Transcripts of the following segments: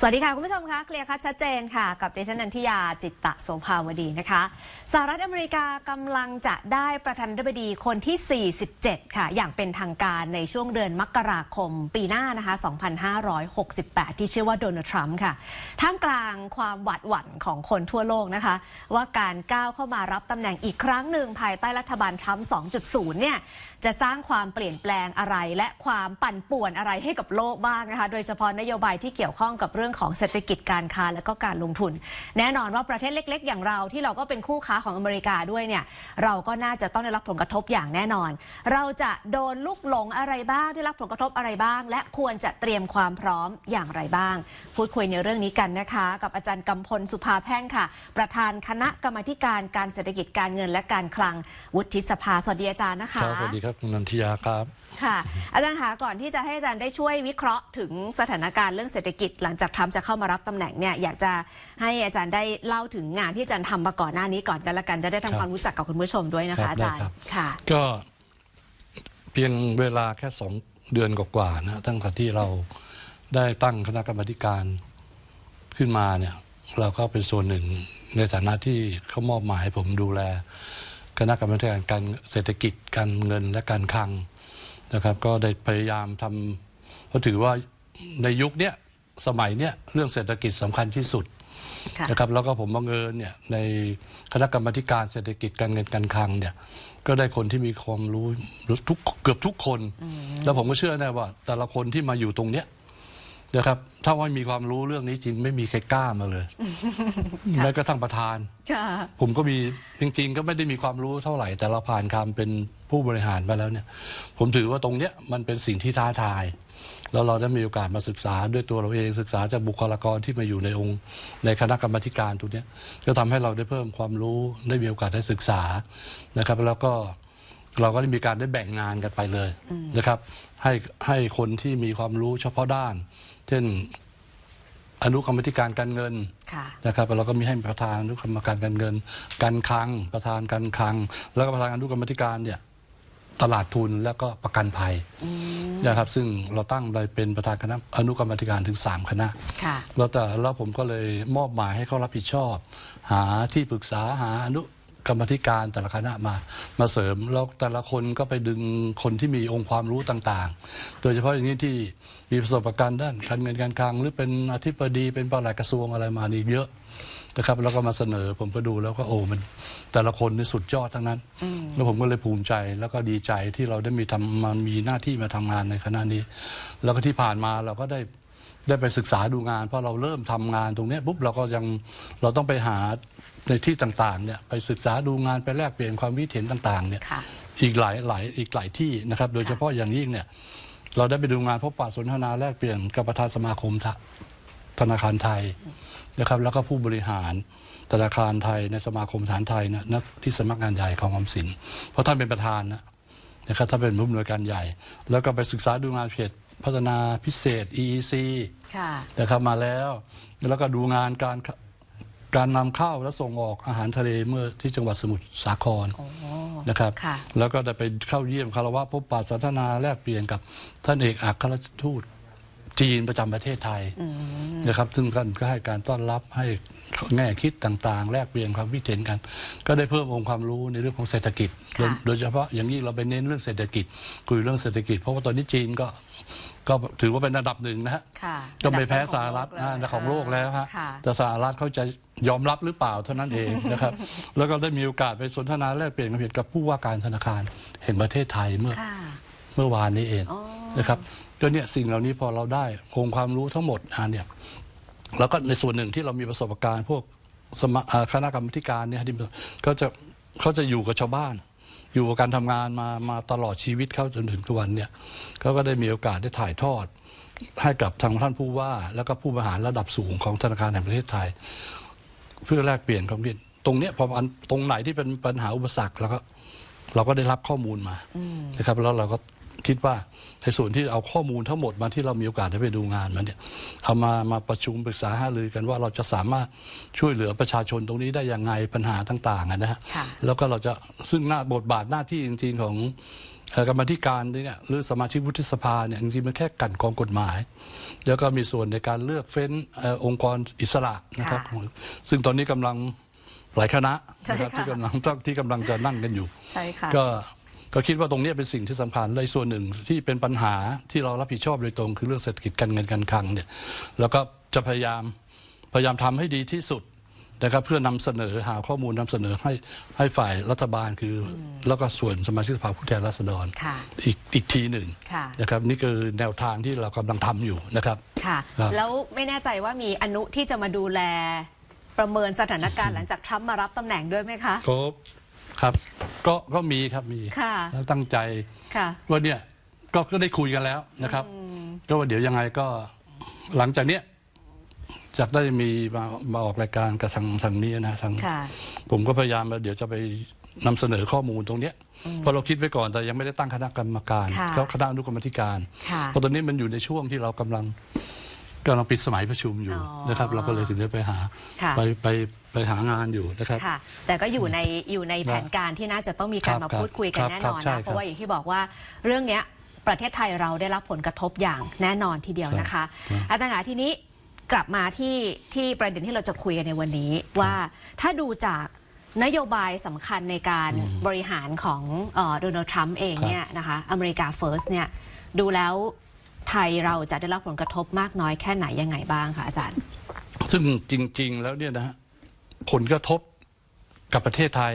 สวัสดีค่ะ คุณผู้ชมคะเคลียร์คัดชัดเจนค่ะ กับดิฉันนันทิยาจิตตะโสภาวดีนะคะสหรัฐอเมริกากำลังจะได้ประธานาธิบดีคนที่ 47 ค่ะ อย่างเป็นทางการในช่วงเดือนมกราคมปีหน้านะคะ 2568 ที่ชื่อว่าโดนัลด์ทรัมป์ค่ะ ท่ามกลางความหวาดหวั่นของคนทั่วโลกนะคะ ว่าการก้าวเข้ามารับตำแหน่งอีกครั้งหนึ่งภายใต้รัฐบาลทรัมป์ 2.0 เนี่ยจะสร้างความเปลี่ยนแปลงอะไร และความปั่นป่วนอะไรให้กับโลกบ้างนะคะ โดยเฉพาะนโยบายที่เกี่ยวข้องกับเรื่องของเศรษฐกิจการค้าและก็การลงทุน แน่นอนว่าประเทศเล็ก ๆ อย่างเราที่เราก็เป็นคู่ค้าของอเมริกาด้วยเนี่ยเราก็น่าจะต้องได้รับผลกระทบอย่างแน่นอน เราจะโดนลูกหลงอะไรบ้างได้รับผลกระทบอะไรบ้าง และควรจะเตรียมความพร้อมอย่างไรบ้าง พูดคุยในเรื่องนี้กันนะคะ กับอาจารย์กำพลสุภาแพ่งค่ะ ประธานคณะกรรมการการเศรษฐกิจการเงินและการคลัง วุฒิสภาสวัสดีอาจารย์นะคะสวัสดีครับคุณนันทิยาครับ ค่ะ อาจารย์คะก่อนที่จะให้อาจารย์ได้ช่วยวิเคราะห์ถึงสถานการณ์เรื่องเศรษฐกิจ หลังจากทรัมป์จะเข้ามารับตำแหน่งเนี่ยอยากจะให้อาจารย์ได้เล่าถึงงานที่อาจารย์ทำมาก่อนหน้านี้ก่อนกันละกันจะได้ทำครับความรู้จักกับคุณผู้ชมด้วยนะครัคะบอาจารได้ย์ครับค่ะก็เพียงเวลาแค่สองเดือนกว่าๆนะตั้งแต่ที่เราได้ตั้งคณะกรรมาธิการขึ้นมาเนี่ยเราก็เป็นส่วนหนึ่งในฐานะที่เขามอบหมายให้ผมดูแล คณะกรรมาธิการการเศรษฐกิจการเงินและการคลังนะครับ ก็ได้พยายามทำเพราะถือว่าในยุคเนี้ยสมัยเนี้ยเรื่องเศรษฐกิจสำคัญที่สุดค่ะนะครับแล้วก็ผมบังเอิญเนี่ยในคณะกรรมาธิการเศรษฐกิจการเงินการคลังเนี่ยก็ได้คนที่มีความรู้ทุกเกือบทุกคน แล้วผมก็เชื่อแน่ว่า แต่ละคนที่มาอยู่ตรงเนี้ย นะครับ ถ้าว่ามีความรู้เรื่องนี้จริงไม่มีใครกล้ามาเลยแม้กระทั่งประธาน ค่ะ ผมก็มีจริง ๆ ก็ไม่ได้มีความรู้เท่าไหร่ แต่เราผ่านการเป็นผู้บริหารมาแล้วเนี่ย ผมถือว่าตรงเนี้ยมันเป็นสิ่งที่ท้าทาย แล้วเราได้มีโอกาสมาศึกษาด้วยตัวเราเองศึกษาจากบุคลากรที่มาอยู่ในองค์ ในคณะกรรมาธิการตรงเนี้ยก็ทำให้เราได้เพิ่มความรู้ได้มีโอกาสได้ศึกษานะครับ แล้วก็เราก็ได้มีการได้แบ่งงานกันไปเลยนะครับ ให้ให้คนที่มีความรู้เฉพาะด้าน เช่น อนุกรรมาธิการการเงินค่ะ นะครับเราก็มีให้ประธานอนุกรรมการการเงิน การคลังประธานการคลัง แล้วก็ประธานอนุกรรมธิการเนี่ยตลาดทุนแล้วก็ประกันภัยนะครับ ซึ่งเราตั้งโดยเป็นประธานคณะอนุกรรมธิการถึง 3 คณะค่ะ แล้วแต่แล้วผมก็เลยมอบหมายให้เขารับผิดชอบ หาที่ปรึกษาหาอนุ กรรมธิการแต่ละคณะมา มาเสริมแล้วแต่ละคนก็ไปดึงคนที่มีองค์ความรู้ต่างๆ โดยเฉพาะอย่างนี้ที่มีประสบการณ์ด้านการเงินการคลัง หรือเป็นอธิบดีเป็นปลัดกระทรวงอะไรมานี่เยอะนะครับแล้วก็มาเสนอผมก็ดูแล้วก็โอ้มันแต่ละคนนี่สุดยอดทั้งนั้น แล้วผมก็เลยภูมิใจแล้วก็ดีใจที่เราได้มีทำมามีหน้าที่มาทำงานในคณะนี้ แล้วก็ที่ผ่านมาเราก็ได้ ได้ไปศึกษาดูงาน เพราะเราเริ่มทำงานตรงเนี้ยปุ๊บเราก็ยังเราต้องไปหาในที่ต่างๆเนี่ยไปศึกษาดูงานไปแลกเปลี่ยนความคิดเห็นต่างๆเนี่ยค่ะอีกหลายหลายอีกหลายที่นะครับ โดยเฉพาะอย่างยิ่งเนี่ยเราได้ไปดูงานพบปะสนทนาแลกเปลี่ยนกับประธานสมาคมธธนาคารไทยนะครับแล้วก็ผู้บริหารธนาคารไทยในสมาคมฐานไทยนะณที่สำนักงานใหญ่ของออมสิน เพราะท่านเป็นประธานนะนะครับท่านเป็นผู้อำนวยการใหญ่ แล้วก็ไปศึกษาดูงานเพจ พัฒนาพิเศษ EEC ค่ะนะครับมาแล้ว แล้วก็ดูงานการการนำเข้าและส่งออกอาหารทะเลเมื่อที่จังหวัดสมุทรสาครโอ้นะครับค่ะแล้วก็ได้ไปเข้าเยี่ยมคารวะพบปะสนทนาแลกเปลี่ยนกับท่านเอกอัครราชทูตจีนประจำประเทศไทยนะครับ ซึ่งท่านก็ให้การต้อนรับให้แง่คิดต่างๆ แลกเปลี่ยนความคิดเห็นกัน ก็ได้เพิ่มองค์ความรู้ในเรื่องของเศรษฐกิจค่ะโดยเฉพาะอย่างยิ่งเราไปเน้นเรื่องเศรษฐกิจคุยเรื่องเศรษฐกิจ เพราะว่าตอนนี้จีนก็ ก็ถือว่าเป็นอันดับหนึ่งนะฮะค่ะก็ไม่แพ้สหรัฐอันดับต้นอ่าของโลกแล้วฮะค่ะแต่สหรัฐเขาจะยอมรับหรือเปล่าเท่านั้นเองนะครับ แล้วก็ได้มีโอกาสไปสนทนาแลกเปลี่ยนความเห็นกับผู้ว่าการธนาคารแห่งประเทศไทยเมื่อค่ะเมื่อวานนี้เองอ๋อนะครับก็เนี่ยสิ่งเหล่านี้พอเราได้องค์ความรู้ทั้งหมดอ่าเนี่ยแล้วก็ในส่วนหนึ่งที่เรามีประสบการณ์ พวกสมาอ่าคณะกรรมการเนี่ยที่ก็จะเขาจะอยู่กับชาวบ้าน อยู่กับการทำงานมามาตลอดชีวิตเขาจนถึงทุกวันเนี่ยเขาก็ได้มีโอกาสได้ถ่ายทอด ให้กับทางท่านผู้ว่า แล้วก็ผู้บริหารระดับสูงของธนาคารแห่งประเทศไทย เพื่อแลกเปลี่ยนความคิดตรงเนี้ยพออันตรงไหนที่เป็นปัญหาอุปสรรคแล้วก็เราก็ได้รับข้อมูลมานะครับแล้วเราก็ คิดว่าในส่วนที่เอาข้อมูลทั้งหมดมาที่เรามีโอกาสได้ไปดูงานมาเนี่ยเอามามาประชุมปรึกษาหารือกันว่าเราจะสามารถช่วยเหลือประชาชนตรงนี้ได้ยังไงปัญหาต่างๆอะนะฮะค่ะแล้วก็เราจะซึ่งหน้าบทบาทหน้าที่จริงๆของเอ่อกรรมาธิการเนี่ยหรือสมาชิกวุฒิสภาเนี่ยจริงๆมันแค่กลั่นกรองกฎหมาย แล้วก็มีส่วนในการเลือกเฟ้นเอ่อองค์กรอิสระนะครับค่ะซึ่งตอนนี้กำลังหลายคณะใช่นะครับค่ะที่กำลังที่กำลังจะนั่งกันอยู่ใช่ค่ะก็ ก็คิดว่าตรงเนี้ยเป็นสิ่งที่สำคัญและอีกส่วนหนึ่งที่เป็นปัญหาที่เรารับผิดชอบโดยตรงคือเรื่องเศรษฐกิจการเงินการคลังเนี่ยแล้วก็จะพยายามพยายามทำให้ดีที่สุดนะครับเพื่อนำเสนอหาข้อมูลนำเสนอให้ให้ฝ่ายรัฐบาลคืออแล้วก็ส่วนสมาชิกสภาผู้แทนราษฎรค่ะอีกอีกทีหนึ่งค่ะนะครับนี่คือแนวทางที่เรากำลังทำอยู่นะครับค่ะครับแล้วไม่แน่ใจว่ามีอนุที่จะมาดูแลประเมินสถานการณ์หลังจากทรัมป์มารับตำแหน่งด้วยไหมคะก็ ครับ ก็ก็มีครับมีค่ะแล้วตั้งใจค่ะว่าเนี่ยก็ก็ได้คุยกันแล้วนะครับ ก็ว่าเดี๋ยวยังไงก็หลังจากเนี้ยจะได้มีมามาออกรายการกับทางทางนี้นะทางค่ะ ผมก็พยายามว่าเดี๋ยวจะไปนำเสนอข้อมูลตรงเนี้ยเพราะเราคิดไว้ก่อนแต่ยังไม่ได้ตั้งคณะกรรมการค่ะ แล้วคณะอนุกรรมธิการ ค่ะ เพราะตอนนี้มันอยู่ในช่วงที่เรากำลัง กำลังปิดสมัยประชุมอยู่อ๋อนะครับ เราก็เลยถึงได้ไปหาค่ะ ไปไปไปหางานอยู่นะครับ ค่ะ แต่ก็อยู่ในอยู่ในแผนการที่น่าจะต้องมีการครับมาพูดคุยกันครับแน่นอนครับใช่นะครับเพราะว่าอย่างที่บอกว่าเรื่องเนี้ยประเทศไทยเราได้รับผลกระทบอย่างแน่นอนทีเดียวนะคะครับอาจารย์หาทีนี้กลับมาที่ที่ประเด็นที่เราจะคุยกันในวันนี้ว่าถ้าดูจากนโยบายสำคัญในการบริหารของโดนัลด์ทรัมป์เองเนี่ยนะคะอเมริกาเฟิร์สเนี่ยดูแล้ว ไทยเราจะได้รับผลกระทบมากน้อยแค่ไหนยังไงบ้างคะอาจารย์ ซึ่งจริง ๆ แล้วเนี่ยนะฮะผลกระทบกับประเทศไทย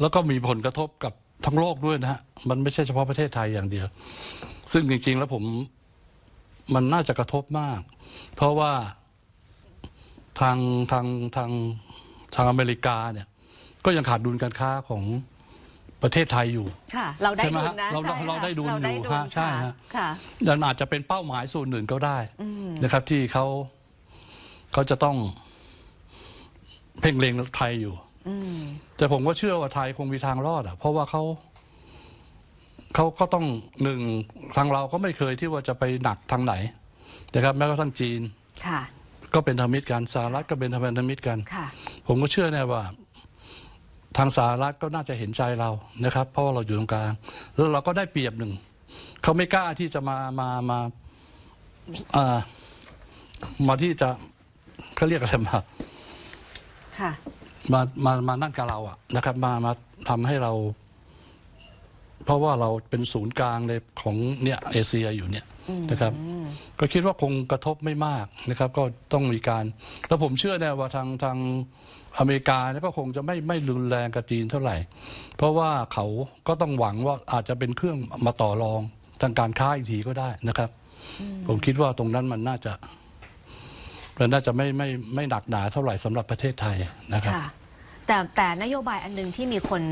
แล้วก็มีผลกระทบกับทั้งโลกด้วยนะฮะมันไม่ใช่เฉพาะประเทศไทยอย่างเดียว ซึ่งจริง ๆ แล้วผมมันน่าจะกระทบมาก เพราะว่าทางทางทางทางอเมริกาเนี่ย ก็ยังขาดดุลการค้าของ ประเทศไทยอยู่ค่ะเราได้ใช่ไหมดุลฮะนะเราใช่ค่ะเราได้ดุลเราได้อยู่ดุลฮะใช่ฮะค่ะนั่นอาจจะเป็นเป้าหมายส่วนหนึ่งก็ได้นะครับ ที่เขาเขาจะต้องเพ่งเล็งไทยอยู่ อืม แต่ผมก็เชื่อว่าไทยคงมีทางรอดอะ เพราะว่าเขาเขาก็ต้องหนึ่งทางเราก็ไม่เคยที่ว่าจะไปหนักทางไหนนะครับแม้กระทั่งจีนค่ะ ก็เป็นธรรมิตรกันสหรัฐก็เป็นธรรมิตรกัน ค่ะ ผมก็เชื่อแน่ว่า ทางสหรัฐก็น่าจะเห็นใจเรานะครับ เพราะว่าเราอยู่ตรงกลางแล้วเราก็ได้เปรียบหนึ่งเขาไม่กล้าที่จะมามามาอ่ามาที่จะเขาเรียกอะไรมาค่ะมามามานั่นกับเราอะนะครับ มามาทำให้เรา เพราะว่าเราเป็นศูนย์กลางในของเนี่ยเอเชียอยู่เนี่ยนะครับ ก็คิดว่าคงกระทบไม่มากนะครับ ก็ต้องมีการ แล้วผมเชื่อแน่ว่าทางทางอเมริกาเนี่ยก็คงจะไม่ไม่รุนแรงกับจีนเท่าไหร่ เพราะว่าเขาก็ต้องหวังว่าอาจจะเป็นเครื่องมาต่อรองทางการค้าอีกทีก็ได้นะครับ ผมคิดว่าตรงนั้นมันน่าจะมันน่าจะไม่ไม่ไม่หนักหนาเท่าไหร่สำหรับประเทศไทยนะครับค่ะแต่แต่นโยบายอันหนึงที่มีคน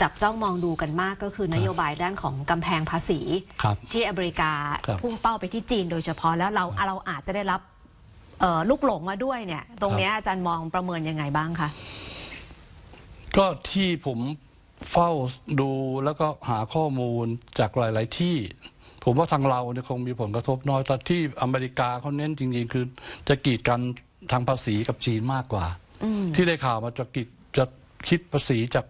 จับจ้องมองดูกันมากก็คือนโยบายด้านของกำแพงภาษี ครับ ที่อเมริกาครับพุ่งเป้าไปที่จีนโดยเฉพาะแล้วเราเราอาจจะได้รับเอ่อลูกหลงมาด้วยเนี่ย ตรงเนี้ยอาจารย์มองประเมินยังไงบ้างคะ ก็ที่ผมเฝ้าดูแล้วก็หาข้อมูลจากหลาย ๆ ที่ ผมว่าทางเราเนี่ยคงมีผลกระทบน้อยแต่ที่อเมริกาเขาเน้นจริง ๆ คือ จะกีดกันทางภาษีกับจีนมากกว่า ที่ได้ข่าวมาจะกีดจะคิดภาษีจาก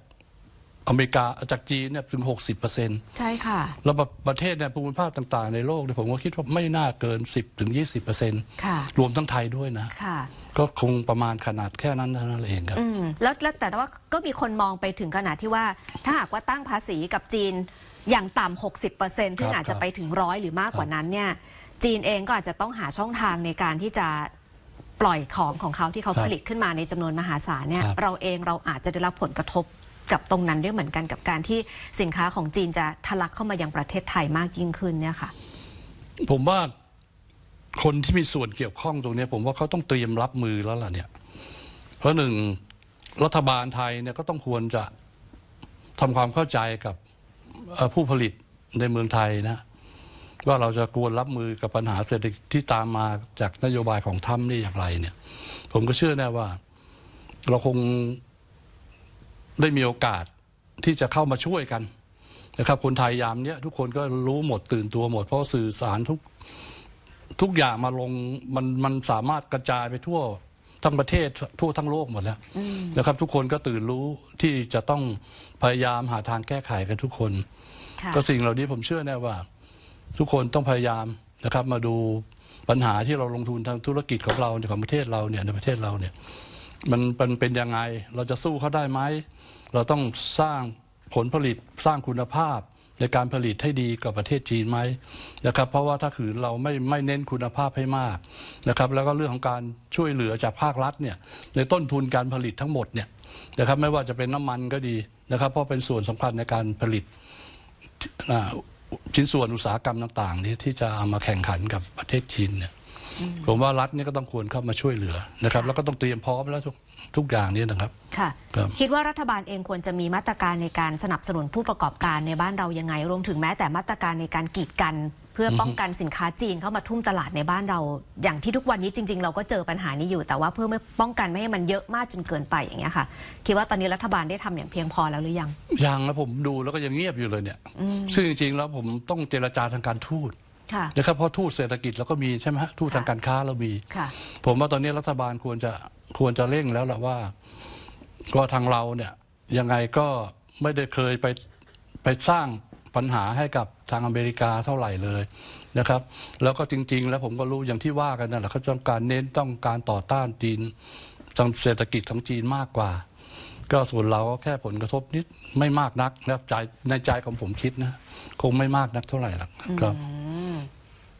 อเมริกาจากจีนเนี่ยถึง 60เปอร์เซ็นต์ใช่ค่ะ แล้วแบบประเทศเนี่ยภูมิภาคต่างๆ ในโลกเนี่ยผมก็คิดว่าไม่น่าเกิน 10ถึง20เปอร์เซ็นต์ค่ะรวมทั้งไทยด้วยนะค่ะก็คงประมาณขนาดแค่นั้นเท่านั้นเองครับอืมแล้วแล้วแต่ว่าก็มีคนมองไปถึงขนาดที่ว่า ถ้าหากว่าตั้งภาษีกับจีนอย่างต่ำ60เปอร์เซ็นต์ซึ่งครับอาจจะไปถึงร้อยหรือมากกว่านั้นเนี่ยจีนเองก็อาจจะต้องหาช่องทางในการที่จะปล่อยของของเขาที่เขาครับผลิตขึ้นมาในจำนวนมหาศาลเนี่ยครับเราเองเราอาจจะได้รับผลกระทบ กับตรงนั้นด้วยเหมือนกันกับการที่สินค้าของจีนจะทะลักเข้ามายังประเทศไทยมากยิ่งขึ้นเนี่ยค่ะ ผมว่าคนที่มีส่วนเกี่ยวข้องตรงนี้ผมว่าเขาต้องเตรียมรับมือแล้วล่ะเนี่ย เพราะหนึ่งรัฐบาลไทยเนี่ยก็ต้องควรจะทำความเข้าใจกับผู้ผลิตในเมืองไทยนะ ว่าเราจะควรรับมือกับปัญหาเศรษฐกิจที่ตามมาจากนโยบายของทรัมป์นี่อย่างไรเนี่ย ผมก็เชื่อแน่ว่า เราคง ได้มีโอกาสที่จะเข้ามาช่วยกันนะครับคนไทยยามเนี้ยทุกคนก็รู้หมดตื่นตัวหมด เพราะสื่อสารทุกทุกอย่างมาลงมันมันสามารถกระจายไปทั่วทั้งประเทศทั่วทั้งโลกหมดแล้วนะครับ ทุกคนก็ตื่นรู้ที่จะต้องพยายามหาทางแก้ไขกันทุกคนค่ะก็สิ่งเหล่านี้ผมเชื่อแน่ว่า ทุกคนต้องพยายามนะครับ มาดูปัญหาที่เราลงทุนทางธุรกิจของเราในของประเทศเราเนี่ยในประเทศเราเนี่ยมันมันเป็นยังไงเราจะสู้เขาได้ไหม เราต้องสร้างผลผลิตสร้างคุณภาพในการผลิตให้ดีกับประเทศจีนไหมนะครับเพราะว่าถ้าขืนเราไม่ไม่เน้นคุณภาพให้มากนะครับแล้วก็เรื่องของการช่วยเหลือจากภาครัฐเนี่ยในต้นทุนการผลิตทั้งหมดเนี่ยนะครับไม่ว่าจะเป็นน้ำมันก็ดีนะครับเพราะเป็นส่วนสำคัญในการผลิตชิ้นส่วนอุตสาหกรรมต่างๆนี้ที่จะเอามาแข่งขันกับประเทศจีนเนี่ย ผมว่ารัฐนี่ก็ต้องควรเข้ามาช่วยเหลือนะครับค่ะแล้วก็ต้องเตรียมพร้อมแล้วทุกทุกอย่างนี้นะครับ ค่ะ ครับคิดว่ารัฐบาลเองควรจะมีมาตรการในการสนับสนุนผู้ประกอบการในบ้านเรายังไง รวมถึงแม้แต่มาตรการในการกีดกัน เพื่อป้องกันสินค้าจีนเข้ามาทุ่มตลาดในบ้านเรา อย่างที่ทุกวันนี้จริง ๆ เราก็เจอปัญหานี้อยู่ แต่ว่าเพื่อไม่ป้องกันไม่ให้มันเยอะมากจนเกินไปอย่างเงี้ยค่ะ คิดว่าตอนนี้รัฐบาลได้ทำอย่างเพียงพอแล้วหรือยังยังนะผมดูแล้วก็ยังเงียบอยู่เลยเนี่ย ซึ่งจริงๆแล้วผมต้องเจรจาทางการทูต ค่ะนะครับเพราะทูตเศรษฐกิจเราก็มีใช่ไหมฮะทูตทางการค้าเรามี ค่ะ ผมว่าตอนนี้รัฐบาลควรจะควรจะเร่งแล้วแหละว่าก็ทางเราเนี่ยยังไงก็ไม่ได้เคยไปไปสร้างปัญหาให้กับทางอเมริกาเท่าไหร่เลยนะครับ แล้วก็จริง ๆ แล้วผมก็รู้อย่างที่ว่ากันนั่นแหละเขาต้องการเน้นต้องการต่อต้านจีนทางเศรษฐกิจของจีนมากกว่า ก็ส่วนเราก็แค่ผลกระทบนิดไม่มากนักนะครับใจในใจของผมคิดนะ คงไม่มากนักเท่าไหร่หรอกครับ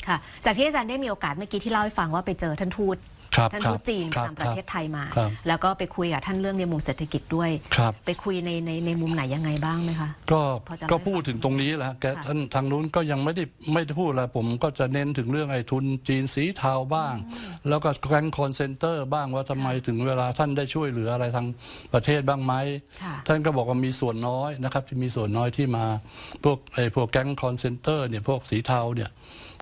ค่ะ จากที่อาจารย์ได้มีโอกาสเมื่อกี้ที่เล่าให้ฟังว่าไปเจอท่านทูตครับท่านครับทูตจีนปคระรับจำประเทศไทยมาครับแล้วก็ไปคุยกับท่านเรื่องในมุมเศรษฐกิจด้วยครับไปคุยในในในมุมไหนยังไงบ้างไหมคะ ก็พอจะเล่าให้ก็พูดถึงตรงนี้แหละแกค่ะท่านทางนู้นก็ยังไม่ได้ไม่ได้พูดอะไรผมก็จะเน้นถึงเรื่องไอ้ทุนจีนสีเทาบ้าง แล้วก็แก๊งคอนเซนเตอร์บ้างว่าทำไมถึงเวลาท่านได้ช่วยเหลืออะไรทางประเทศบ้างไหมค่ะท่านก็บอกว่ามีส่วนน้อยนะครับที่มีส่วนน้อยที่มาพวกไอ้พวกแก๊งคอนเซนเตอร์เนี่ยพวกสีเทาเนี่ย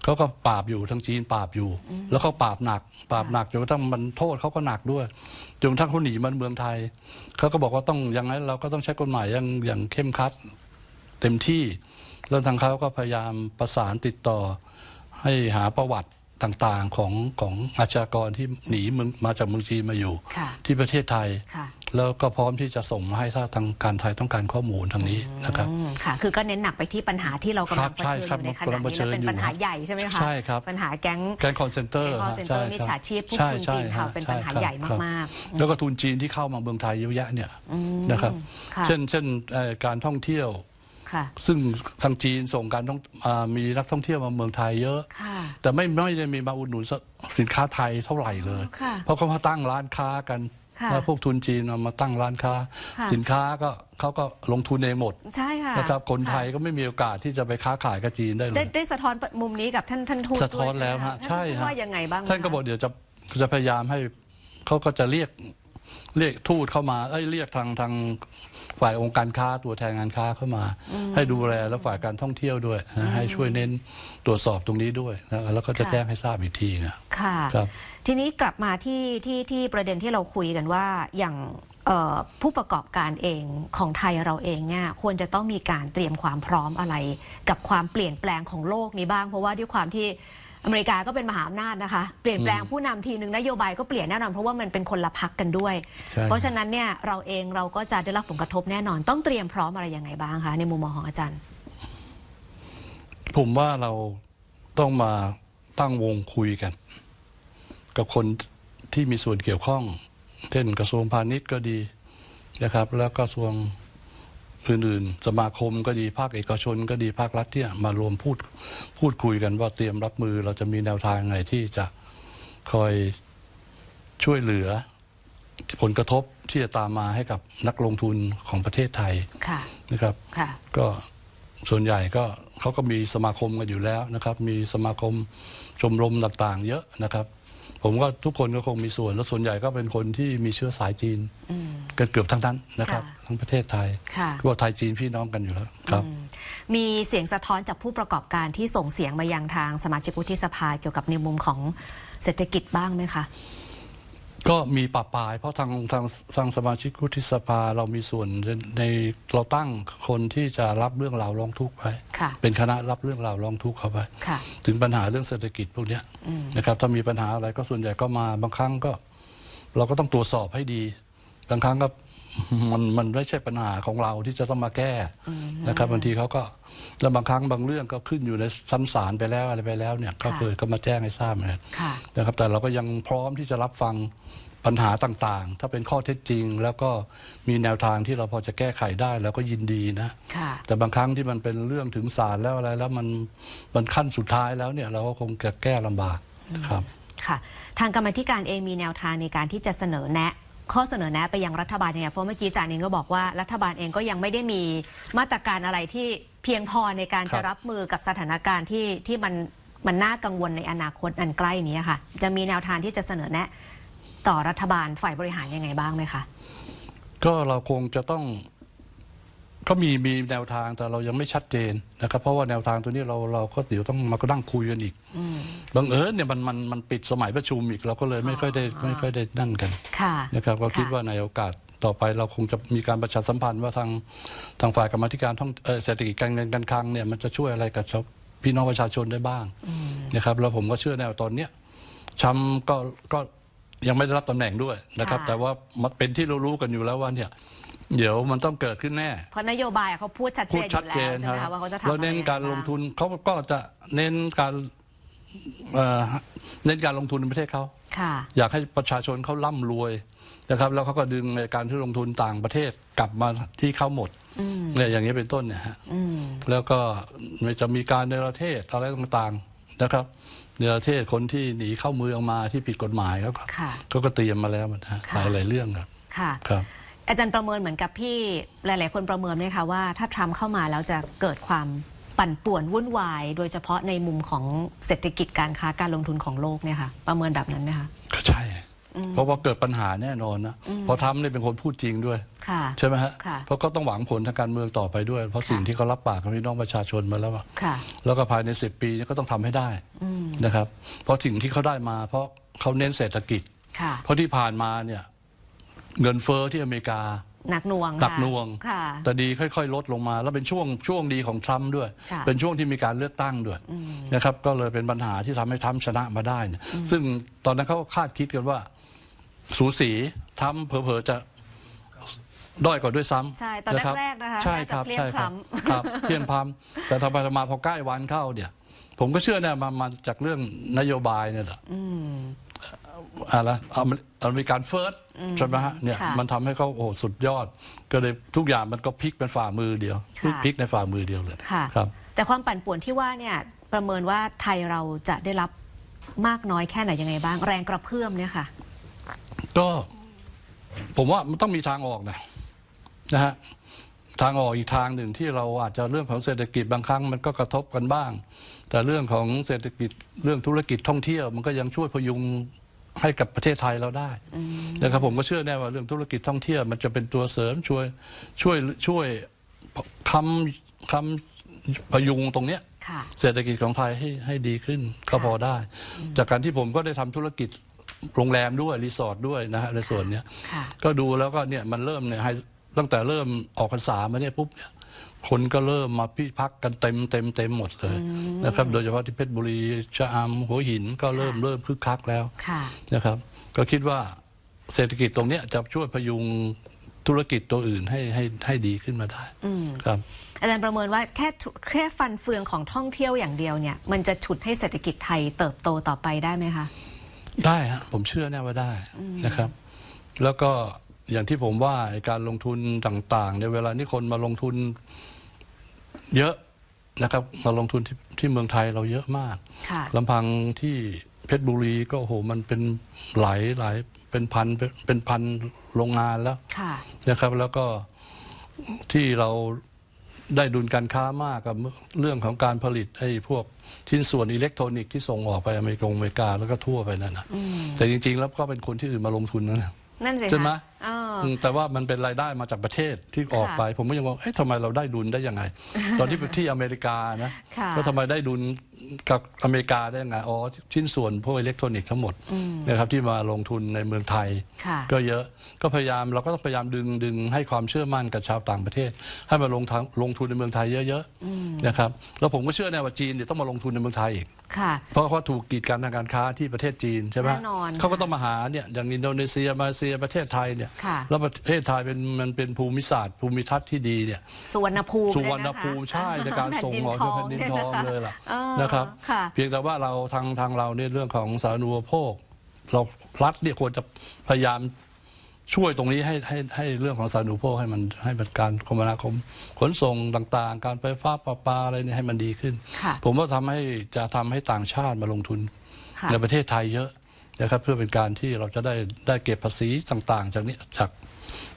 เขาก็ปราบอยู่ทางจีนปราบอยู่ แล้วเขาปราบหนัก ปราบหนักจนกระทั่งมันโทษเขาก็หนักด้วยจนกระทั่งเขาหนีมาเมืองไทยเขาก็บอกว่าต้องอย่างนั้นเราก็ต้องใช้กฎหมายอย่างอย่างเข้มขัดเต็มที่ แล้วทางเขาก็พยายามประสานติดต่อให้หาประวัติต่างๆของของอาชญากรที่หนีเมืองมาจากเมืองจีนมาอยู่ค่ะที่ประเทศไทยค่ะ แล้วก็พร้อมที่จะส่งมาให้ถ้าทางการไทยต้องการข้อมูลทางนี้นะครับอืมค่ะ คือก็เน้นหนักไปที่ปัญหาที่เรากำลังครับเผชิญอใช่ยู่ในขครับณะกำลังเผนี้ชิและญเป็นอยู่ปัญหานะใหญ่ใช่ไหมคะใช่ครับปัญหาแก๊งแก๊งคอนเซนเตอร์แก๊ง call center มิจฉาชีพพวกทุนจีนเทาเป็นปัญหาใหญ่มากๆ แล้วก็ทุนจีนที่เข้ามาเมืองไทยเยอะแยะเนี่ยนะครับค่ะเช่นเช่นเอ่อการท่องเที่ยวค่ะซึ่งทางจีนส่งการท่องอ่ามีนักท่องเที่ยวมาเมืองไทยเยอะค่ะแต่ไม่ไม่ได้มีมาอุดหนุนสินค้าไทยเท่าไหร่เลยค่ะเพราะเขามาตั้งร้านค้ากันค่ะ แล้วพวกทุนจีนเอามาตั้งร้านค้า ค่ะสินค้าก็เขาก็ลงทุนเองหมดใช่ค่ะนะครับคนไทยก็ไม่มีโอกาสที่จะไปค้าขายกับจีนได้เลได้ย ได้สะท้อนมุมนี้กับท่านท่านทูตสะท้อนด้วยแล้วใช่ไหมฮะคใช่ฮะ ว่ายังไงบ้างท่านก็คะบอกเดี๋ยวจะจะพยายามให้เขาก็จะเรียกเรียกทูตเข้ามาเอ้ยเรียกทางทาง ฝ่ายองค์การค้าตัวแทนงานค้าเข้ามา ให้ดูแลแล้วฝ่ายการท่องเที่ยวด้วยนะให้ช่วยเน้นตรวจสอบตรงนี้ด้วยนะแล้วก็จะแจ้งให้ทราบอีกทีนะค่ะครับทีนี้กลับมาที่ที่ที่ประเด็นที่เราคุยกันว่าอย่างเอ่อผู้ประกอบการเองของไทยเราเองเนี่ยควรจะต้องมีการเตรียมความพร้อมอะไร กับความเปลี่ยนแปลงของโลกนี้บ้าง เพราะว่าด้วยความที่ อเมริกาก็เป็นมหาอำนาจนะคะ เปลี่ยนแปลงผู้นำทีนึงนโยบายก็เปลี่ยนแน่นอนเพราะว่ามันเป็นคนละพักกันด้วยใช่เพราะฉะนั้นเนี่ยเราเองเราก็จะได้รับผลกระทบแน่นอน ต้องเตรียมพร้อมอะไรยังไงบ้างคะในมุมมองของอาจารย์ ผมว่าเราต้องมาตั้งวงคุยกัน กับคนที่มีส่วนเกี่ยวข้อง เช่นกระทรวงพาณิชย์ก็ดีนะครับ แล้วก็กระทรวง อื่นๆ สมาคมก็ดีภาคเอกชนก็ดีภาครัฐที่ยมารวมพูดพูดคุยกันว่าเตรียมรับมือเราจะมีแนวทางไงที่จะคอยช่วยเหลือผลกระทบที่จะตามมาให้กับนักลงทุนของประเทศไทยค่ะนะครับค่ะก็ส่วนใหญ่ก็เขาก็มีสมาคมกันอยู่แล้วนะครับ มีสมาคมชมรมต่างๆ เยอะนะครับ ผมก็ทุกคนก็คงมีส่วน แล้วส่วนใหญ่ก็เป็นคนที่มีเชื้อสายจีนอืม กันเกือบทั้งนั้นนะครับ ค่ะทั้งประเทศไทยค่ะก็ไทยจีนพี่น้องกันอยู่แล้วครับ อืมมีเสียงสะท้อนจากผู้ประกอบการที่ส่งเสียงมายังทางสมาชิกวุฒิสภาเกี่ยวกับในมุมของเศรษฐกิจบ้างไหมคะ ก็มีปะปาย เพราะทางทางทางสมาชิกวุฒิสภาเรามีส่วนในในเราตั้งคนที่จะรับเรื่องราวร้องทุกข์ไว้ค่ะเป็นคณะรับเรื่องราวร้องทุกข์เขาไว้ค่ะถึงปัญหาเรื่องเศรษฐกิจพวกเนี้ยอืมนะครับถ้ามีปัญหาอะไรก็ส่วนใหญ่ก็มาบางครั้งก็ เราก็ต้องตรวจสอบให้ดี บางครั้งก็ มันมันไม่ใช่ปัญหาของเราที่จะต้องมาแก้นะครับบางทีเขาก็แล้วบางครั้งบางเรื่องก็ขึ้นอยู่ในชั้นศาลไปแล้วอะไรไปแล้วเนี่ยก็ค่ะเคยก็มาแจ้งให้ทราบนะครับค่ะนะครับ แต่เราก็ยังพร้อมที่จะรับฟังปัญหาต่างๆ ถ้าเป็นข้อเท็จจริง แล้วก็มีแนวทางที่เราพอจะแก้ไขได้เราก็ยินดีนะค่ะแต่บางครั้งที่มันเป็นเรื่องถึงศาลแล้วอะไรแล้วมันมันขั้นสุดท้ายแล้วเนี่ยเราก็คงจะแก้ลำบากครับค่ะ ทางกรรมาธิการเองมีแนวทางในการที่จะเสนอแนะ ข้อเสนอแนะไปยังรัฐบาลยังไงเพราะเมื่อกี้อาจารย์เองก็บอกว่ารัฐบาลเองก็ยังไม่ได้มีมาตรการอะไรที่เพียงพอในการครับจะรับมือกับสถานการณ์ที่ที่มันมันน่ากังวลในอนาคตอันใกล้นี้ค่ะ จะมีแนวทางที่จะเสนอแนะ ต่อรัฐบาลฝ่ายบริหารยังไงบ้างไหมคะก็เราคงจะต้อง ก็มีมีแนวทางแต่เรายังไม่ชัดเจนนะครับ เพราะว่าแนวทางตัวนี้เราเราก็เดี๋ยวต้องมาก็นั่งคุยกันอีกอืมบังเอิญเนี่ยมันมันมันปิดสมัยประชุมอีกเราก็เลยไม่ค่อยได้อ๋อไม่ค่อยได้นั่นกันค่ะนะครับก็คิดค่ะว่าในโอกาสต่อไปเราคงจะมีการประชาสัมพันธ์ว่าทางทางฝ่ายกรรมาธิการท่องเอ่อเศรษฐกิจการเงินการคลังเนี่ยมันจะช่วยอะไรกับชาวพี่น้องประชาชนได้บ้างนะครับแล้วผมก็เชื่อแนวตอนเนี้ยช้ำก็ก็ยังไม่ได้รับตำแหน่งด้วยนะครับค่ะแต่ว่ามันเป็นที่รู้ๆกันอยู่แล้วว่าเนี่ย เดี๋ยวมันต้องเกิดขึ้นแน่ เพราะนโยบายเขาพูดชัดเจพูดนอชัดยู่เจแล้วนใช่ไหมครัคะบว่าเขาจะทำแล้วเน้นอะไรการบ้ลงทุนเขาก็จะเน้นการเอ่อเน้นการลงทุนในประเทศเขา ค่ะ อยากให้ประชาชนเขาร่ำรวยนะครับ แล้วเขาก็ดึงในการที่ลงทุนต่างประเทศกลับมาที่เขาหมดอืมเนี่ยอย่างนี้เป็นต้นเนี่ยฮะอืมแล้วก็มันจะมีการในประเทศอะไรต่างๆนะครับในประเทศคนที่หนีเข้าเมืองมาที่ผิดกฎหมายเขาก็ค่ะเขาก็เตรียมมาแล้วนะฮะหค่ะ ลายหลายๆเรื่องครับค่ะ ครับ อาจารย์ประเมินเหมือนกับพี่หลาย ๆ คนประเมินไหมคะว่าถ้าทรัมป์เข้ามาแล้วจะเกิดความปั่นป่วนวุ่นวาย โดยเฉพาะในมุมของเศรษฐกิจการค้าการลงทุนของโลกเนี่ยค่ะประเมินแบบนั้นไหมคะก็ใช่ เพราะว่าเกิดปัญหาแน่นอนนะเพราะทำนี่เป็นคนพูดจริงด้วยค่ะใช่ไหมฮะค่ะเพราะก็ต้องหวังผลทางการเมืองต่อไปด้วย เพราะสิ่งค่ะที่เขารับปากกับพี่น้องประชาชนมาแล้วอะค่ะแล้วก็ภายในสิบปีเนี่ยก็ต้องทำให้ได้อืมนะครับ เพราะสิ่งที่เขาได้มา เพราะเขาเน้นเศรษฐกิจค่ะเพราะที่ผ่านมาเนี่ย เงินเฟ้อที่อเมริกาหนักหน่วงหนักค่ะหน่วง ค่ะ แต่ดีค่อยๆ ลดลงมา แล้วเป็นช่วงช่วงดีของทรัมป์ด้วย ค่ะเป็นช่วงที่มีการเลือกตั้งด้วยนะครับ ก็เลยเป็นปัญหาที่ทำให้ทรัมป์ชนะมาได้เนี่ยซึ่งตอนนั้นเขาก็คาดคิดกันว่า สูสีทรัมป์เผลอๆจะด้อยกว่าด้วยซ้ำใช่ตอนครับแรกๆนะคะใช่ครับน่าจะเพลี่ยงใช่ครับพล้ำ ครับเพียงพล้ำแต่ทำไปทำมาพอใกล้วันเข้าเนี่ย ผมก็เชื่อเนี่ยมามาจากเรื่องนโยบายเนี่ยแหละ อืม อะไรอเมริอเมริกันเฟิร์สใช่ไหมฮะเนี่ยค่ะ มันทำให้เขาโอ้โหสุดยอด ก็เลยทุกอย่างมันก็พลิกเป็นฝ่ามือเดียวค่ะพลิกในฝ่ามือเดียวเลยค่ะ ครับ แต่ความปั่นป่วนที่ว่าเนี่ยประเมินว่าไทยเราจะได้รับมากน้อยแค่ไหนยังไงบ้าง แรงกระเพื่อมเนี่ยค่ะ ก็ผมว่ามันต้องมีทางออกนะนะฮะทางออกอีกทางหนึ่งที่เราอาจจะเรื่องของเศรษฐกิจบางครั้งมันก็กระทบกันบ้าง แต่เรื่องของเศรษฐกิจเรื่องธุรกิจท่องเที่ยว มันก็ยังช่วยพยุง ให้กับประเทศไทยเราได้นะครับผมก็เชื่อแน่ว่าเรื่องธุรกิจท่องเที่ยวมันจะเป็นตัวเสริมช่วยช่วยช่วยคำคำพยุงตรงเนี้ยค่ะเศรษฐกิจของไทยให้ให้ดีขึ้นก็พอได้ จากการที่ผมก็ได้ทำธุรกิจโรงแรมด้วยรีสอร์ทด้วยนะฮะในส่วนเนี้ยค่ะก็ดูแล้วก็เนี่ยมันเริ่มเนี่ยให้ตั้งแต่เริ่มออกพรรษามาเนี่ยปุ๊บเนี่ย คนก็เริ่มมาพี่พักกันเต็มเต็มเต็มหมดเลยนะครับ โดยเฉพาะที่เพชรบุรีชะอำหัวหินก็เริ่มเริ่มคึกคักแล้วค่ะนะครับ ก็คิดว่าเศรษฐกิจตรงเนี้ยจะช่วยพยุงธุรกิจตัวอื่นให้ให้ให้ดีขึ้นมาได้อืมครับอาจารย์ประเมินว่าแค่ทุแค่ฟันเฟืองของท่องเที่ยวอย่างเดียวเนี่ยมันจะฉุดให้เศรษฐกิจไทยเติบโตต่อไปได้ไหมคะได้ฮะผมเชื่อแน่ว่าได้นะครับ แล้วก็อย่างที่ผมว่าไอ้การลงทุนต่างๆในยเวลานี้คนมาลงทุน เยอะนะครับมาลงทุนที่ที่เมืองไทยเราเยอะมากค่ะ ลำพังที่เพชรบุรีก็โอ้โหมันเป็นหลายหลายเป็นพันเป็นเป็นพันโรงงานแล้วค่ะ นะครับ แล้วก็ที่เราได้ดุลการค้ามากกับเรื่องของการผลิตไอ้พวกชิ้นส่วนอิเล็กทรอนิกส์ที่ส่งออกไปอเมริกาอเมริกาแล้วก็ทั่วไปนั่นนะอืมแต่จริง ๆ แล้วก็เป็นคนที่อื่นมาลงทุนนั่นนะนั่นสิใช่ไหมคะเออ อืมแต่ว่ามันเป็นรายได้มาจากประเทศที่ออกไป ผมก็ยังว่าเอ๊ะทำไมเราได้ดุลได้ยังไง ตอนที่ไปที่อเมริกานะค่ะ แล้วทำไมได้ดุล กับอเมริกาได้ไงอ๋อชิ้นส่วนพวกอิเล็กทรอนิกส์ทั้งหมดนะครับที่มาลงทุนในเมืองไทยค่ะก็เยอะก็พยายามเราก็ต้องพยายามดึงดึงให้ความเชื่อมั่นกับชาวต่างประเทศ ให้มาลงทางลงทุนในเมืองไทยเยอะๆนะครับแล้วผมก็เชื่อแน่ว่าจีนเนี่ยต้องมาลงทุนในเมืองไทยอีกค่ะเพราะเขาถูกกีดกันทางการค้าที่ประเทศจีนใช่ไหมแน่นอนเขาก็ต้องมาหาเนี่ยอย่างอินโดนีเซียมาเลเซียประเทศไทยเนี่ยค่ะแล้วประเทศไทยเป็นมันเป็นภูมิศาสตร์ภูมิทัศน์ที่ดีเนี่ยสุวรรณภูมิสุเลยวรรณนะคะภูมิใช่ในการส่งหมอจากแผ่นดินทองเลยล่ะออนะครับค่ะ เพียงแต่ว่าเราทางทางเราเนี่ยเรื่องของสาธารณูปโภค เรารัฐเนี่ยควรจะพยายามช่วยตรงนี้ให้ให้ให้เรื่องของสาธารณูปโภคให้มันให้มันการคมนาคม ขนส่งต่างๆ การไฟฟ้าประปาอะไรเนี่ยให้มันดีขึ้น ค่ะ ผมว่าทำให้จะทำให้ต่างชาติมาลงทุน ค่ะ ในประเทศไทยเยอะนะครับเพื่อเป็นการที่เราจะได้ได้เก็บภาษีต่างๆ จากนี้จาก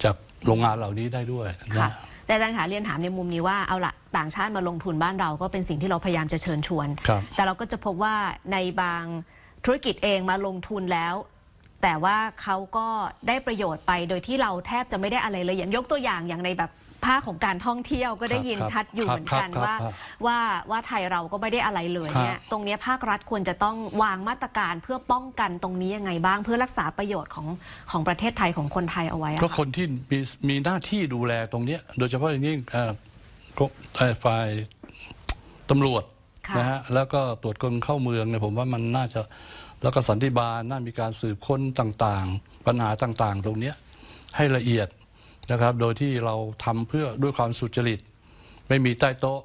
จากโรงงานเหล่านี้ได้ด้วยค่ะนะ แต่อาจารย์ขาเรียนถามในมุมนี้ว่าเอาละต่างชาติมาลงทุนบ้านเราก็เป็นสิ่งที่เราพยายามจะเชิญชวนครับแต่เราก็จะพบว่าในบางธุรกิจเองมาลงทุนแล้ว แต่ว่าเขาก็ได้ประโยชน์ไปโดยที่เราแทบจะไม่ได้อะไรเลยอย่างยกตัวอย่างอย่างในแบบ ภาคของการท่องเที่ยวก็ได้ยินครับชัดอยู่ครับเหมือนกันครับว่าครับว่าว่าไทยเราก็ไม่ได้อะไรเลยครับเนี่ยตรงเนี้ยภาครัฐควรจะต้องวางมาตรการเพื่อป้องกันตรงนี้ยังไงบ้าง เพื่อรักษาประโยชน์ของของประเทศไทยของคนไทยเอาไว้อะก็ค่ะคนที่มีมีหน้าที่ดูแลตรงเนี้ยโดยเฉพาะอย่างยิ่งเอ่อก็เอ่อฝ่ายตำรวจค่ะนะฮะแล้วก็ตรวจคนเข้าเมืองเนี่ยผมว่ามันน่าจะแล้วก็สันติบาลน่ามีการสืบค้นต่างๆ ปัญหาต่างๆ ตรงเนี้ยให้ละเอียด นะครับ โดยที่เราทำเพื่อด้วยความสุจริต ไม่มีใต้โต๊ะ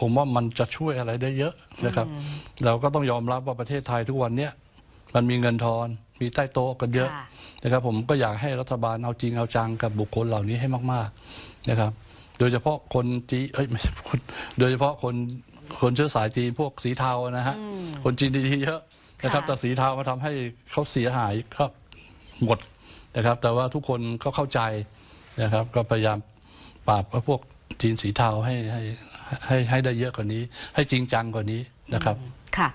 ผมว่ามันจะช่วยอะไรได้เยอะนะครับ เราก็ต้องยอมรับว่าประเทศไทยทุกวันเนี้ยมันมีเงินทอน มีใต้โต๊ะกันเยอะค่ะนะครับ ผมก็อยากให้รัฐบาลเอาจริงเอาจังกับบุคคลเหล่านี้ให้มากๆนะครับ โดยเฉพาะคนจีเอ้ยไม่ใช่คนโดยเฉพาะคนคนเชื้อสายจีนพวกสีเทานะฮะคนจีนดีๆเยอะนะครับค่ะแต่สีเทามาทำให้เขาเสียหายก็หมดนะครับ แต่ว่าทุกคนก็เข้าใจ นะครับ ก็พยายามปราบพวกจีนสีเทาให้ให้ให้ให้ได้เยอะกว่านี้ ให้จริงจังกว่านี้นะครับค่ะ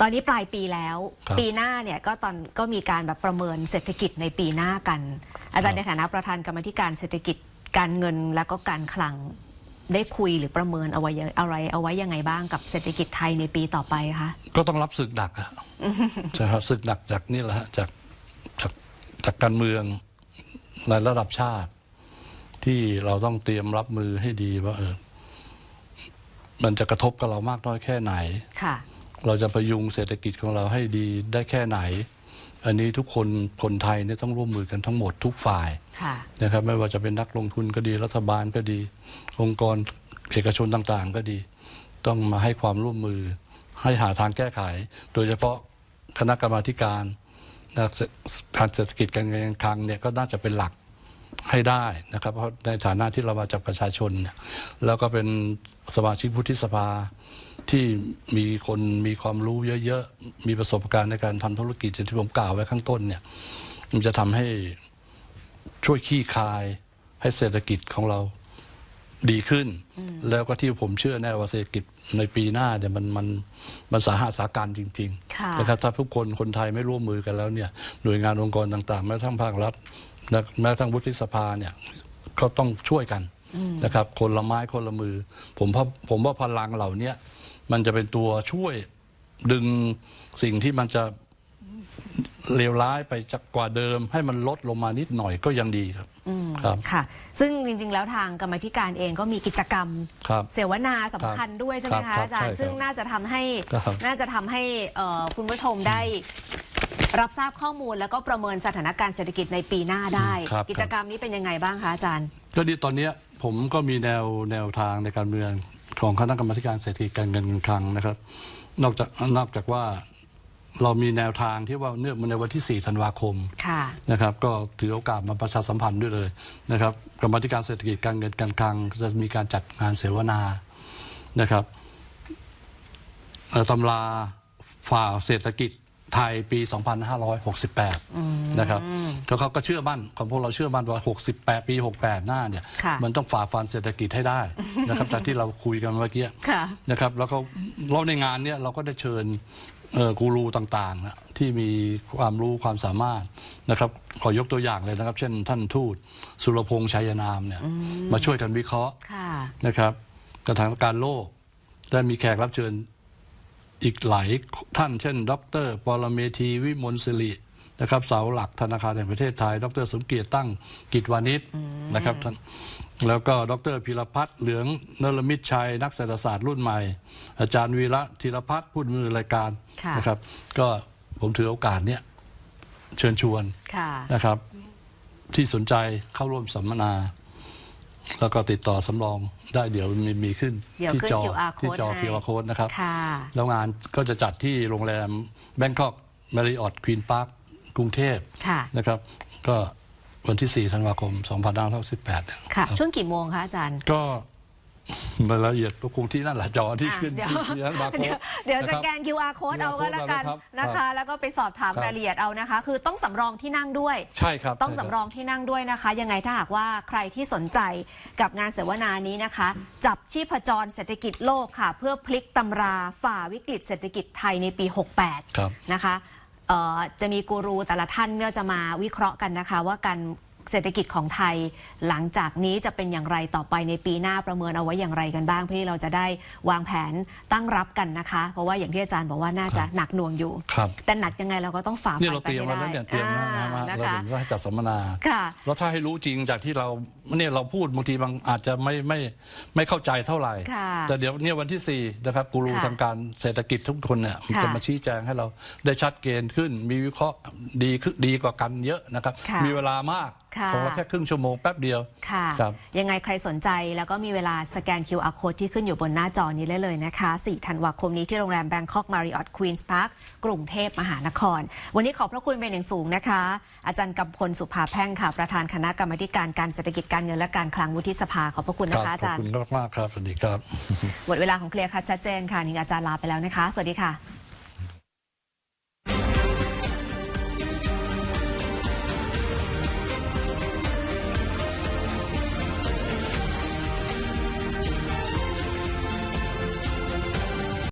ตอนนี้ปลายปีแล้วครับปีหน้าเนี่ยก็ตอนก็มีการแบบประเมินเศรษฐกิจในปีหน้ากัน อาจารย์คในรับฐานะประธานกรรมาธิการเศรษฐกิจการเงินและก็การคลังได้คุยหรือประเมินเอาไว้อะไรเอาไว้ยังไงบ้างกับเศรษฐกิจไทยในปีต่อไปคะก็ต้องรับศึกหนักอะใช่ครับศึกหนักจากนี่แหละฮะจากจากจากการเมืองในระดับชาติ ที่เราต้องเตรียมรับมือให้ดีว่าเออมันจะกระทบกับเรามากน้อยแค่ไหน ค่ะ เราจะประยุงเศรษฐกิจของเราให้ดีได้แค่ไหน อันนี้ทุกคนคนไทยเนี่ยต้องร่วมมือกันทั้งหมดทุกฝ่ายค่ะ นะครับ ไม่ว่าจะเป็นนักลงทุนก็ดีรัฐบาลก็ดี องค์กรเอกชนต่างๆ ก็ดี ต้องมาให้ความร่วมมือ ให้หาทางแก้ไข โดยเฉพาะคณะกรรมาธิการนะเศรษฐานเศรษฐกิจการเงินการคลังเนี่ยก็น่าจะเป็นหลัก ให้ได้นะครับ เพราะในฐานะที่เรามาจากประชาชนเนี่ยแล้วก็เป็นสมาชิกวุฒิสภาที่มีคนมีความรู้เยอะๆ มีประสบการณ์ในการทำธุรกิจอย่างที่ผมกล่าวไว้ข้างต้นเนี่ย มันจะทำให้ช่วยขี้คายให้เศรษฐกิจของเราดีขึ้น แล้วก็ที่ผมเชื่อแน่ว่าเศรษฐกิจในปีหน้าเนี่ยมันมันมันสาหัสสาการจริงค่ะๆนะครับถ้าทุกคนคนไทยไม่ร่วมมือกันแล้วเนี่ยหน่วยงานองค์กรต่างๆแม้กระทั่งภาครัฐ และแม้กระทั่งวุฒิสภาเนี่ยก็ต้องช่วยกันนะครับ คนละไม้คนละมือ ผมว่าผมว่าพลังเหล่าเนี้ยมันจะเป็นตัวช่วยดึงสิ่งที่มันจะเลวร้ายไปจากกว่าเดิม ให้มันลดลงมานิดหน่อยก็ยังดีครับอืมครับค่ะ ซึ่งจริง ๆ แล้วทางกรรมาธิการเองก็มีกิจกรรมครับเสวนาสำคัญด้วยใช่ไหมครัคะบอาจารใช่ย์ครับซึ่งน่าจะทำให้ครับน่าจะทำให้เอ่อคุณผู้ชมได้ รับทราบข้อมูลแล้วก็ประเมินสถานการณ์เศรษฐกิจในปีหน้าได้ ครับ กิจกรรมนี้เป็นยังไงบ้างคะอาจารย์ ก็ดีตอนเนี้ยผมก็มีแนวแนวทางในการเมืองของคณะกรรมาธิการเศรษฐกิจการเงินการคลังนะครับ นอกจากนอกจากว่าเรามีแนวทางที่ว่าเนื่องมาในวันที่ 4 ธันวาคม ค่ะ นะครับก็ถือโอกาสมาประชาสัมพันธ์ด้วยเลยนะครับกรรมาธิการเศรษฐกิจการเงินการคลังจะมีการจัดงานเสวนานะครับเอ่อตำราฝ่าเศรษฐกิจ ไทยปี 2568 นะครับ แล้วเขาก็เชื่อมั่นของพวกเราเชื่อมั่นว่า 68 ปี 68 หน้าเนี่ยค่ะมันต้องฝ่าฟันเศรษฐกิจให้ได้นะครับจากที่เราคุยกันเมื่อกี้ค่ะนะครับ แล้วก็เราในงานเนี่ยเราก็ได้เชิญเอ่อกูรูต่างๆนะที่มีความรู้ความสามารถนะครับขอยกตัวอย่างเลยนะครับ เช่น ท่านทูตสุรพงษ์ชัยนามเนี่ยมาช่วยกันวิเคราะห์ค่ะนะครับสถานการณ์โลกได้มีแขกรับเชิญ อีกหลายท่านเช่น ดรปรเมธีวิมลสิรินะครับเสาหลักธนาคารแห่งประเทศไทย ดรสมเกียรติตั้งกิจวานิชนะครับท่านแล้วก็ดรพิรพัฒน์เหลืองเนรมิตชัย นักเศรษฐศาสตร์รุ่นใหม่ อาจารย์วีระธีรพัฒน์ผู้ดำเนินรายการค่ะนะครับ ก็ผมถือโอกาสเนี้ยเชิญชวนค่ะนะครับ ที่สนใจเข้าร่วมสัมมนา แล้วก็ติดต่อสำรองได้เดี๋ยวมีมีขึ้นเดี๋ยวที่ขึ้นจอ QR ที่จอ code ให้ QR code นะครับ ค่ะ แล้วงานก็จะจัดที่โรงแรมแบงคอกมาริออ t ควีนพาร์คกรุงเทพค่ะ นะครับ ก็วันที่ 4 ธันวาคม 2518เนี่ยค่ะรับช่วงกี่โมงคะอาจารย์ ก็ รายละเอียดก็คงที่นั่นแหละจอที่อะขึ้นเดี๋ยวที่ที่นั่นบาร์โค้เดี๋ยวดเดี๋ยวสนะครับแกน QR code เอาก็แล้วกันครับนะคะครับแล้วก็ไปสอบถามครับรายละเอียดเอานะคะ คือต้องสำรองที่นั่งด้วย ใช่ครับ ต้องใช่คสำบรองที่นั่งด้วยนะคะ ยังไงถ้าหากว่าใครที่สนใจกับงานเสวนานี้นะคะ จับชีพจรเศรษฐกิจโลกค่ะ เพื่อพลิกตำราฝ่าวิกฤตเศรษฐกิจไทยในปี 68ครับนะคะเอ่อจะมีกูรูแต่ละท่านเนี่ยจะมาวิเคราะห์กันนะคะ ว่าการ เศรษฐกิจของไทย หลังจากนี้จะเป็นอย่างไรต่อไปในปีหน้าประเมินเอาไว้อย่างไรกันบ้างเพื่อที่เราจะได้วางแผนตั้งรับกันนะคะ เพราะว่าอย่างที่อาจารย์บอกว่าน่าจะหนักหน่วงอยู่ครับแต่หนักยังไงเราก็ต้องฝ่าฟันนี่เราไปเตรียมให้มาได้แล้วเนี่ยเตรียมมาอ่ามานะเราคะเห็นว่าให้จัดสัมมนาค่ะแล้วถ้าให้รู้จริงจากที่เราเนี่ยเราพูดบางทีบางอาจจะไม่ไม่ไม่เข้าใจเท่าไหร่ค่ะแต่เดี๋ยวเนี่ยวันที่4นะครับกูรูค่ะทางการเศรษฐกิจทุกคนเนี่ยมันค่ะจะมาชี้แจงให้เราได้ชัดเจนขึ้น มีวิเคราะห์ดีขึ้นดีกว่ากันเยอะนะครับค่ะมีเวลามากค่ะ ของเราแค่ครึ่งชั่วโมงแป๊บเดียว ค่ะ ครับ ยังไงใครสนใจแล้วก็มีเวลาสแกน QR code ที่ขึ้นอยู่บนหน้าจอนี้ได้เลยนะคะ 4 ธันวาคมนี้ที่โรงแรม Bangkok Marriott Queen's Park กรุงเทพมหานคร วันนี้ขอบพระคุณเป็นอย่างสูงนะคะ อาจารย์กำพลสุภาแพ่งค่ะ ประธานคณะกรรมาธิการการเศรษฐกิจการเงินและการคลังวุฒิสภาขอบพระคุณคนะรัคะอาขอบจารย์คุณมากๆครับ สวัสดีครับ หมดเวลาของเคลียร์คัดชัดเจนค่ะนี่อาจารย์ลาไปแล้วนะคะ สวัสดีค่ะ